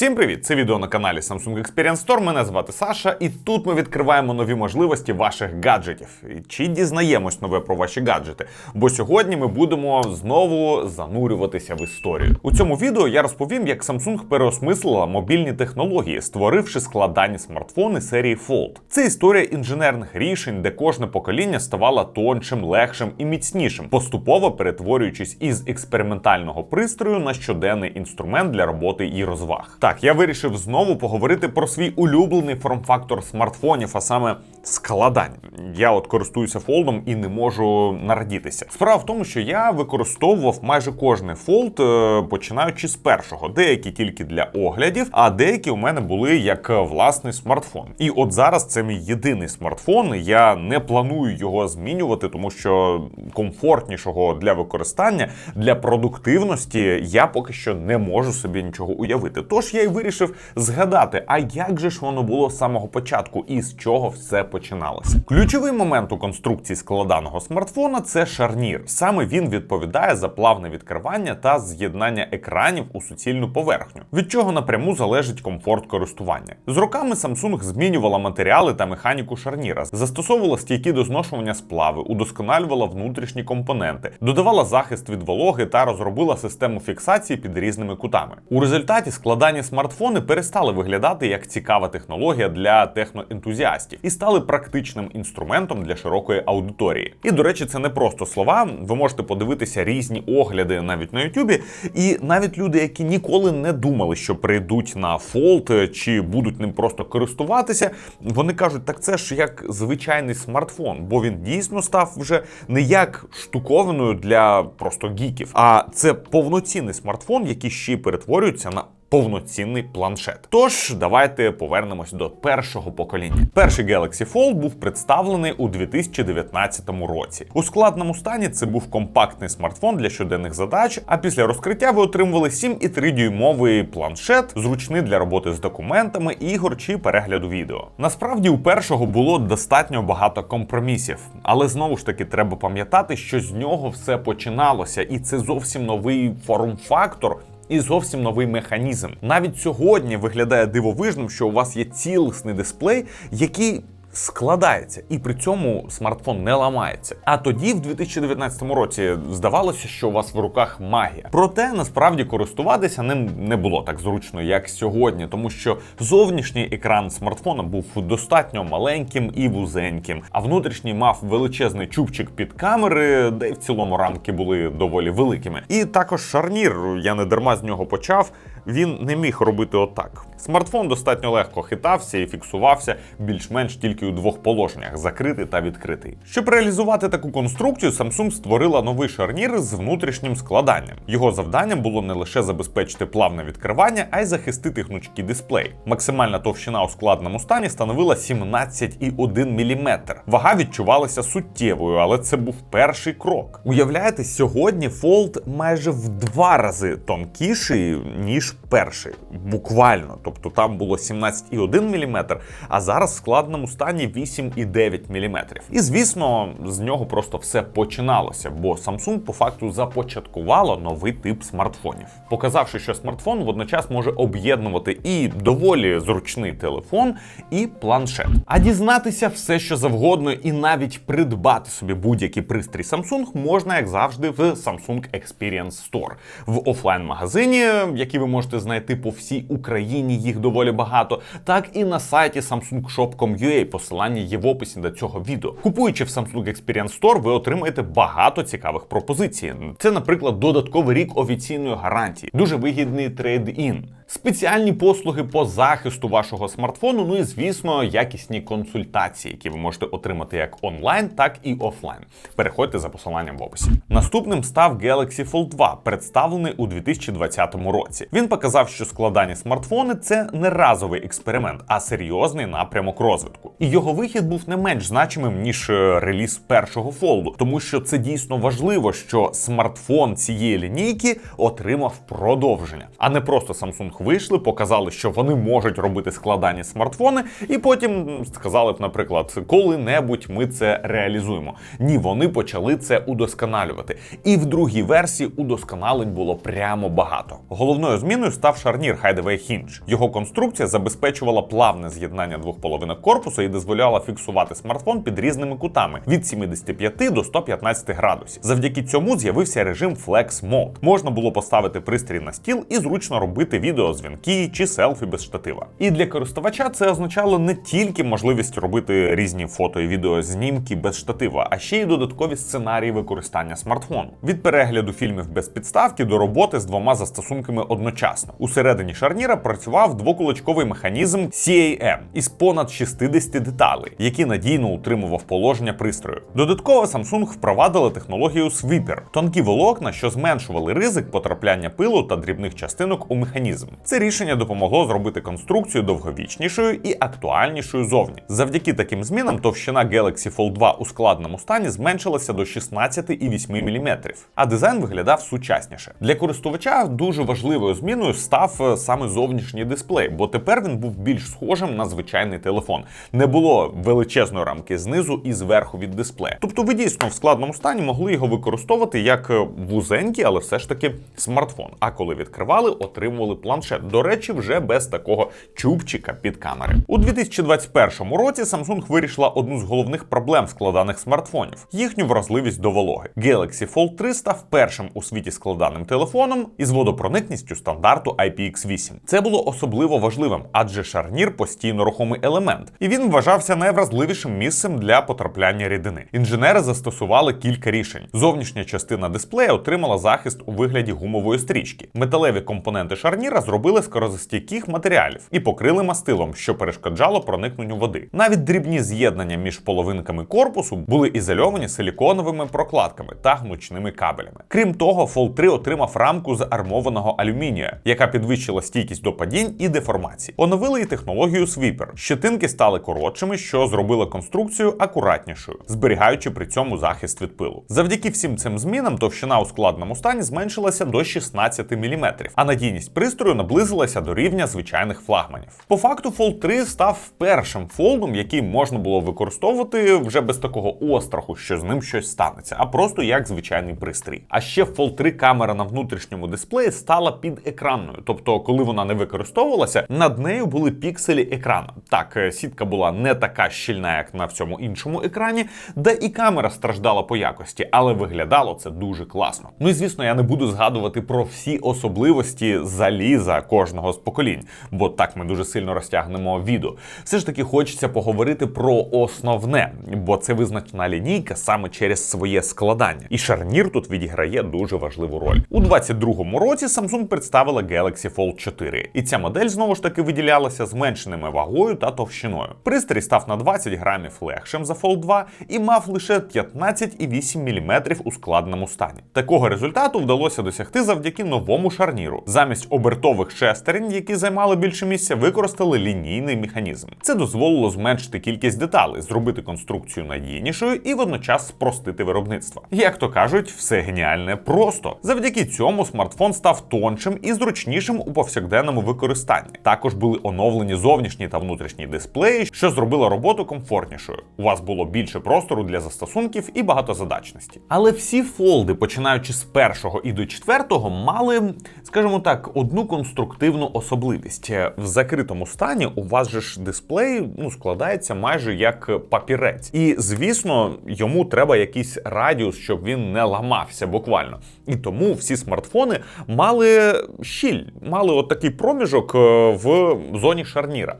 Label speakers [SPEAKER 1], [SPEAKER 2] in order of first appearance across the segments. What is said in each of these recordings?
[SPEAKER 1] Всім привіт! Це відео на каналі Samsung Experience Store. Мене звати Саша, і тут ми відкриваємо нові можливості ваших гаджетів. Чи дізнаємось нове про ваші гаджети? Бо сьогодні ми будемо знову занурюватися в історію. У цьому відео я розповім, як Samsung переосмислила мобільні технології, створивши складані смартфони серії Fold. Це історія інженерних рішень, де кожне покоління ставало тоншим, легшим і міцнішим, поступово перетворюючись із експериментального пристрою на щоденний інструмент для роботи і розваг. Так, я вирішив знову поговорити про свій улюблений форм-фактор смартфонів, а саме складання. Я от користуюся фолдом і не можу нарадітися. Справа в тому, що я використовував майже кожний фолд, е, починаючи з першого, деякі тільки для оглядів, а деякі у мене були як власний смартфон. І от зараз це мій єдиний смартфон. Я не планую його змінювати, тому що комфортнішого для використання для продуктивності я поки що не можу собі нічого уявити. Тож я й вирішив згадати, а як же ж воно було з самого початку і з чого все починалося. Ключовий момент у конструкції складаного смартфона це шарнір. Саме він відповідає за плавне відкривання та з'єднання екранів у суцільну поверхню, від чого напряму залежить комфорт користування. З роками Samsung змінювала матеріали та механіку шарніра, застосовувала стійкі до зношування сплави, удосконалювала внутрішні компоненти, додавала захист від вологи та розробила систему фіксації під різними кутами. У результаті складані смартфони перестали виглядати як цікава технологія для техноентузіастів і стали практичним інструментом для широкої аудиторії. І до речі, це не просто слова. Ви можете подивитися різні огляди навіть на Ютубі, і навіть люди, які ніколи не думали, що прийдуть на Fold чи будуть ним просто користуватися, вони кажуть, так це ж як звичайний смартфон, бо він дійсно став вже не як штуковиною для просто гіків, а це повноцінний смартфон, який ще й перетворюється на повноцінний планшет. Тож давайте повернемось до першого покоління. Перший Galaxy Fold був представлений у 2019 році. У складному стані це був компактний смартфон для щоденних задач. А після розкриття ви отримували 7,3 дюймовий планшет, зручний для роботи з документами, ігор чи перегляду відео. Насправді у першого було достатньо багато компромісів, але знову ж таки треба пам'ятати, що з нього все починалося, і це зовсім новий форм-фактор і зовсім новий механізм. Навіть сьогодні виглядає дивовижним, що у вас є цілісний дисплей, який складається, і при цьому смартфон не ламається. А тоді, в 2019 році, здавалося, що у вас в руках магія. Проте насправді користуватися ним не було так зручно, як сьогодні, тому що зовнішній екран смартфона був достатньо маленьким і вузеньким, а внутрішній мав величезний чубчик під камери, де й в цілому рамки були доволі великими. І також шарнір, я не дарма з нього почав. Він не міг робити отак. Смартфон достатньо легко хитався і фіксувався більш-менш тільки у двох положеннях закритий та відкритий. Щоб реалізувати таку конструкцію, Samsung створила новий шарнір з внутрішнім складанням. Його завданням було не лише забезпечити плавне відкривання, а й захистити гнучкий дисплей. Максимальна товщина у складному стані становила 17,1 мм. Вага відчувалася суттєвою, але це був перший крок. Уявляєте, сьогодні Fold майже в два рази тонкіший, ніж перший. Буквально. Тобто там було 17,1 мм, а зараз в складному стані 8,9 мм. І звісно, з нього просто все починалося, бо Samsung по факту започаткувало новий тип смартфонів, показавши, що смартфон водночас може об'єднувати і доволі зручний телефон, і планшет. А дізнатися все, що завгодно, і навіть придбати собі будь-який пристрій Samsung можна, як завжди, в Samsung Experience Store. в офлайн-магазині, який ви можете знайти по всій Україні їх доволі багато, так і на сайті samsungshop.com.ua, посилання є в описі до цього відео. Купуючи в Samsung Experience Store, ви отримаєте багато цікавих пропозицій. Це, наприклад, додатковий рік офіційної гарантії, дуже вигідний трейд-ін. Спеціальні послуги по захисту вашого смартфону, ну і звісно, якісні консультації, які ви можете отримати як онлайн, так і офлайн. Переходьте за посиланням в описі. Наступним став Galaxy Fold 2, представлений у 2020 році. Він показав, що складані смартфони це не разовий експеримент, а серйозний напрямок розвитку. І його вихід був не менш значимим ніж е, реліз першого фолду, тому що це дійсно важливо, що смартфон цієї лінійки отримав продовження, а не просто Samsung Вийшли, показали, що вони можуть робити складані смартфони, і потім сказали б, наприклад, коли-небудь ми це реалізуємо. Ні, вони почали це удосконалювати. І в другій версії удосконалень було прямо багато. Головною зміною став шарнір Hideaway Hinge. Його конструкція забезпечувала плавне з'єднання двох половинок корпусу і дозволяла фіксувати смартфон під різними кутами від 75 до 115 градусів. Завдяки цьому з'явився режим Flex Mode. Можна було поставити пристрій на стіл і зручно робити відеозвінки чи селфі без штатива. І для користувача це означало не тільки можливість робити різні фото і відеознімки без штатива, а ще й додаткові сценарії використання смартфону. Від перегляду фільмів без підставки до роботи з двома застосунками одночасно. Усередині шарніра працював двокулачковий механізм CAM із понад 60 деталей, які надійно утримував положення пристрою. Додатково Samsung впровадили технологію Sweeper – тонкі волокна, що зменшували ризик потрапляння пилу та дрібних частинок у механізм. Це рішення допомогло зробити конструкцію довговічнішою і актуальнішою зовні. Завдяки таким змінам товщина Galaxy Fold 2 у складному стані зменшилася до 16,8 мм, а дизайн виглядав сучасніше. Для користувача дуже важливою зміною став е, саме зовнішній дисплей, бо тепер він був більш схожим на звичайний телефон. Не було величезної рамки знизу і зверху від дисплея. Тобто ви дійсно в складному стані могли його використовувати як е, вузенький, але все ж таки смартфон. А коли відкривали, отримували планшет. До речі, вже без такого чубчика під камери. У 2021 році Samsung вирішила одну з головних проблем складаних смартфонів їхню вразливість до вологи. Galaxy Fold 3 став першим у світі складаним телефоном із водопроникністю стандарту IPX8. Це було особливо важливим, адже шарнір постійно рухомий елемент, і він вважався найвразливішим місцем для потрапляння рідини. Інженери застосували кілька рішень. Зовнішня частина дисплея отримала захист у вигляді гумової стрічки. Металеві компоненти шарніра зробили з корозостійких матеріалів і покрили мастилом, що перешкоджало проникненню води. Навіть дрібні з'єднання між половинками корпусу були ізольовані силіконовими прокладками та гнучними кабелями. Крім того, Fold 3 отримав рамку з армованого алюмінія, яка підвищила стійкість до падінь і деформацій. Оновили і технологію Sweeper. Щетинки стали коротшими, що зробило конструкцію акуратнішою, зберігаючи при цьому захист від пилу. Завдяки всім цим змінам товщина у складному стані зменшилася до 16 мм, а надійність пристрою наблизилася до рівня звичайних флагманів. По факту Fold 3 став першим фолдом, який можна було використовувати вже без такого остраху, що з ним щось станеться, а просто як звичайний пристрій. А ще Fold 3 камера на внутрішньому дисплеї стала підекранною, тобто, коли вона не використовувалася, над нею були пікселі екрана. Так, е, сітка була не така щільна, як на всьому іншому екрані, де і камера страждала по якості, але виглядало це дуже класно. Ну і звісно, я не буду згадувати про всі особливості заліза кожного з поколінь, бо так ми дуже сильно розтягнемо відео. Все ж таки хочеться поговорити про основне, бо це визначна лінійка саме через своє складання. І шарнір тут відіграє дуже важливу роль. У 22-му році Samsung представила Galaxy Fold 4, і ця модель знову ж таки виділялася зменшеними вагою та товщиною. Пристрій став на 20 грамів легшим за Fold 2 і мав лише 15,8 мм у складному стані. Такого результату вдалося досягти завдяки новому шарніру. Замість обертових шестерень, які займали більше місця, використали лінійний механізм. Це дозволило зменшити кількість деталей, зробити конструкцію надійнішою і водночас спростити виробництво. Як то кажуть, все геніальне просто. Завдяки цьому смартфон став тоншим і зручнішим у повсякденному використанні. Також були оновлені зовнішні та внутрішні дисплеї, що зробило роботу комфортнішою. У вас було більше простору для застосунків і багатозадачності. Але всі фолди, починаючи з першого і до четвертого, мали, скажімо так, одну конструктивну особливість. В закритому стані у вас же ж дисплей ну, складається майже як папірець. І звісно, йому треба якийсь радіус, щоб він не ламався буквально. І тому всі смартфони мали щіль, мали от такий проміжок е, в зоні шарніра.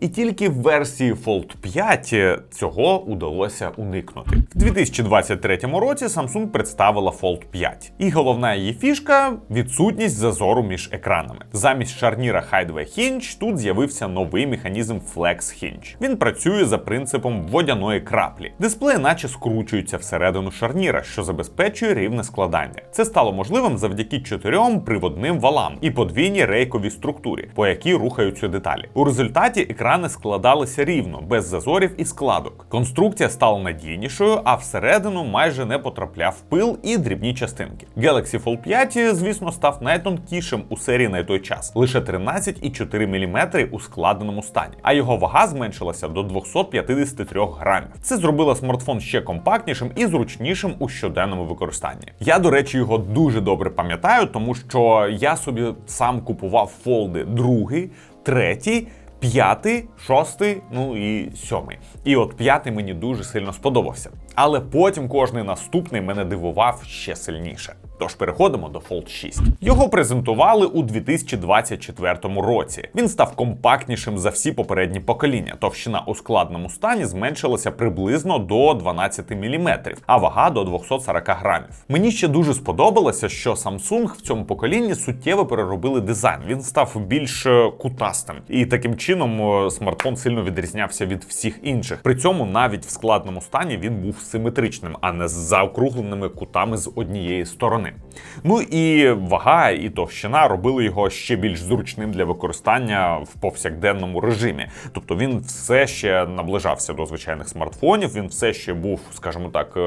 [SPEAKER 1] І тільки в версії Fold 5 цього удалося уникнути. В 2023 році Samsung представила Fold 5. І головна її фішка відсутність зазору між екранами. Замість шарніра Hideaway Hinge тут з'явився новий механізм Flex Hinge. Він працює за принципом водяної краплі. Дисплей наче скручується всередину шарніра, що забезпечує рівне складання. Це стало можливим завдяки чотирьом приводним валам і подвійній рейковій структурі, по якій рухаються деталі. У результаті екран екрани складалися рівно, без зазорів і складок. Конструкція стала надійнішою, а всередину майже не потрапляв пил і дрібні частинки. Galaxy Fold 5, звісно, став найтонкішим у серії на той час лише 13,4 мм у складеному стані, а його вага зменшилася до 253 грамів. Це зробило смартфон ще компактнішим і зручнішим у щоденному використанні. Я, до речі, його дуже добре пам'ятаю, тому що я собі сам купував фолди другий, третій. П'ятий, шостий, ну і сьомий. І от п'ятий мені дуже сильно сподобався. Але потім кожний наступний мене дивував ще сильніше. Тож переходимо до Fold 6. Його презентували у 2024 році. Він став компактнішим за всі попередні покоління. Товщина у складному стані зменшилася приблизно до 12 мм, а вага до 240 грамів. Мені ще дуже сподобалося, що Samsung в цьому поколінні суттєво переробили дизайн. Він став більш е, кутастим, і таким чином е, смартфон сильно відрізнявся від всіх інших. При цьому навіть в складному стані він був симетричним, а не з заокругленими кутами з однієї сторони. Ну і вага і товщина робили його ще більш зручним для використання в повсякденному режимі. Тобто він все ще наближався до звичайних смартфонів, він все ще був, скажімо так.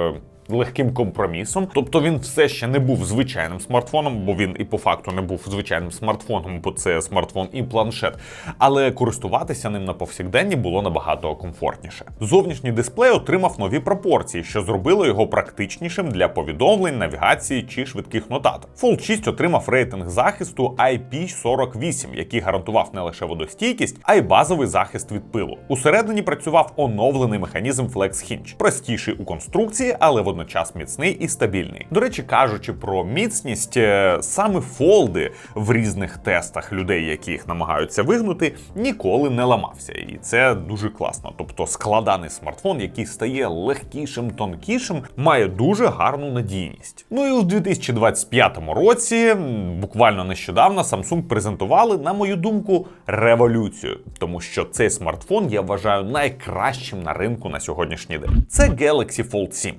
[SPEAKER 1] Легким компромісом, тобто він все ще не був звичайним смартфоном, бо він і по факту не був звичайним смартфоном, бо це смартфон і планшет. Але користуватися ним на повсякденні було набагато комфортніше. Зовнішній дисплей отримав нові пропорції, що зробило його практичнішим для повідомлень, навігації чи швидких нотаток. Fold 6 отримав рейтинг захисту IP48, який гарантував не лише водостійкість, а й базовий захист від пилу. Усередині працював оновлений механізм Flex Hinge, простіший у конструкції, але водночас міцний і стабільний. До речі, кажучи про міцність, е, саме фолди в різних тестах людей, які їх намагаються вигнути, ніколи не ламався. І це дуже класно. Тобто складаний смартфон, який стає легкішим, тонкішим, має дуже гарну надійність. Ну і у 2025 році, буквально нещодавно, Samsung презентували, на мою думку, революцію, тому що цей смартфон я вважаю найкращим на ринку на сьогоднішній день. Це Galaxy Fold 7,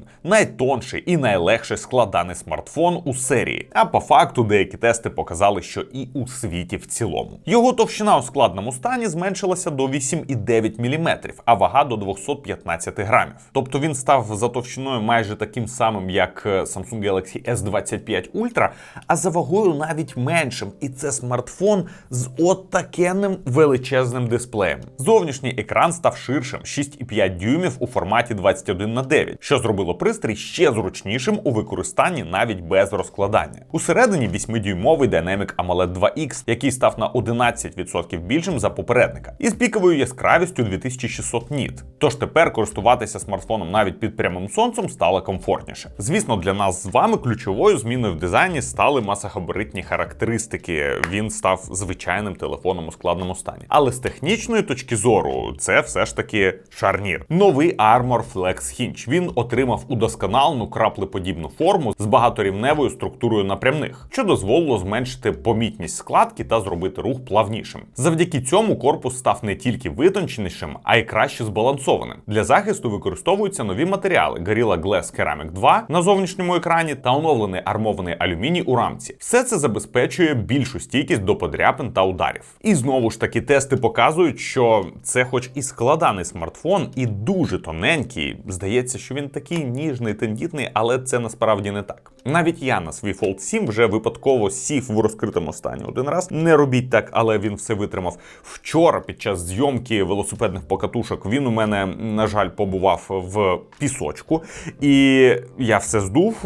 [SPEAKER 1] найтонший і найлегший складаний смартфон у серії. А по факту деякі тести показали, що і у світі в цілому. Його товщина у складному стані зменшилася до 8,9 мм, а вага до 215 грамів. Тобто він став за товщиною майже таким самим, як е, Samsung Galaxy S25 Ultra, а за вагою навіть меншим. І це смартфон з отакенним величезним дисплеєм. Зовнішній екран став ширшим 6,5 дюймів у форматі 21 на 9, що зробило пристрій ще зручнішим у використанні навіть без розкладання. Усередині 8-дюймовий Dynamic AMOLED 2X, який став на 11% більшим за попередника, і з піковою яскравістю 2600 ніт. Тож тепер користуватися смартфоном навіть під прямим сонцем стало комфортніше. Звісно, для нас з вами ключовою зміною в дизайні стали масогабаритні характеристики. Він став звичайним телефоном у складному стані. Але з технічної точки зору, це все ж таки шарнір. Новий Armor Flex Hinge. Він отримав удосконалену краплеподібну форму з багаторівневою структурою напрямних, що дозволило зменшити помітність складки та зробити рух плавнішим. Завдяки цьому корпус став не тільки витонченішим, а й краще збалансованим. Для захисту використовуються нові матеріали Gorilla Glass Ceramic 2 на зовнішньому екрані та оновлений армований алюміній у рамці. Все це забезпечує більшу стійкість до подряпин та ударів. І знову ж таки, тести показують, що це, хоч і складаний смартфон, і дуже тоненький. Здається, що він такий ніжний, тендітний, але це насправді не так. Навіть я на свій Fold 7 вже випадково сів в розкритому стані один раз. Не робіть так, але він все витримав. Вчора під час зйомки велосипедних покатушок він у мене, на жаль, побував в пісочку, і я все здув,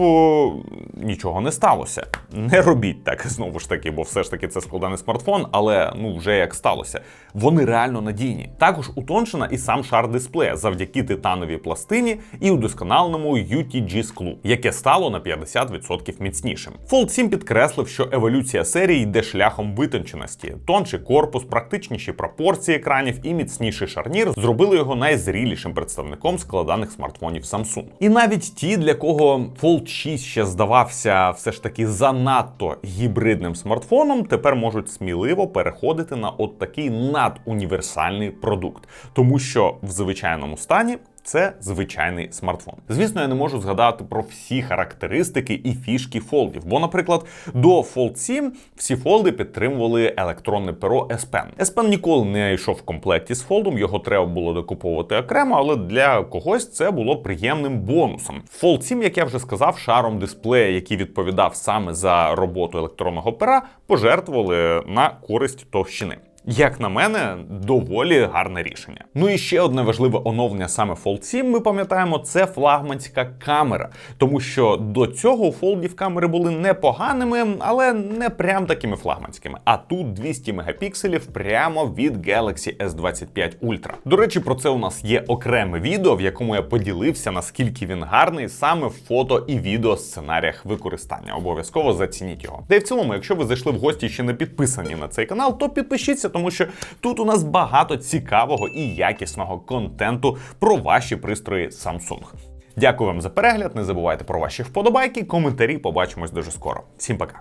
[SPEAKER 1] нічого не сталося. Не робіть так знову ж таки, бо все ж таки це складаний смартфон, але ну вже як сталося. Вони реально надійні. Також утоншена і сам шар дисплея завдяки титановій пластині і удосконаленому UTG склу, яке стало на 50% міцнішим. Fold 7 підкреслив, що еволюція серії йде шляхом витонченості. Тонший корпус, практичніші пропорції екранів і міцніший шарнір зробили його найзрілішим представником складаних смартфонів Samsung. І навіть ті, для кого Fold 6 ще здавався все ж таки занадто гібридним смартфоном, тепер можуть сміливо переходити на от такий надуніверсальний продукт, тому що в звичайному стані Це звичайний смартфон. Звісно, я не можу згадати про всі характеристики і фішки фолдів. Бо, наприклад, до Fold 7 всі фолди підтримували електронне перо S Pen. S Pen ніколи не йшов в комплекті з фолдом, його треба було докуповувати окремо, але для когось це було приємним бонусом. Fold 7, як я вже сказав, шаром дисплея, який відповідав саме за роботу електронного пера, пожертвували на користь товщини. Як на мене, доволі гарне рішення. Ну і ще одне важливе оновлення саме Fold 7, ми пам'ятаємо, це флагманська камера. Тому що до цього у фолдів камери були непоганими, але не прям такими флагманськими. А тут 200 мегапікселів прямо від Galaxy S25 Ultra. До речі, про це у нас є окреме відео, в якому я поділився, наскільки він гарний саме в фото і відео сценаріях використання. Обов'язково зацініть його. Та й в цілому, якщо ви зайшли в гості ще не підписані на цей канал, то підпишіться, тому що тут у нас багато цікавого і якісного контенту про ваші пристрої Samsung. Дякую вам за перегляд. Не забувайте про ваші вподобайки, коментарі. Побачимось дуже скоро. Всім пока.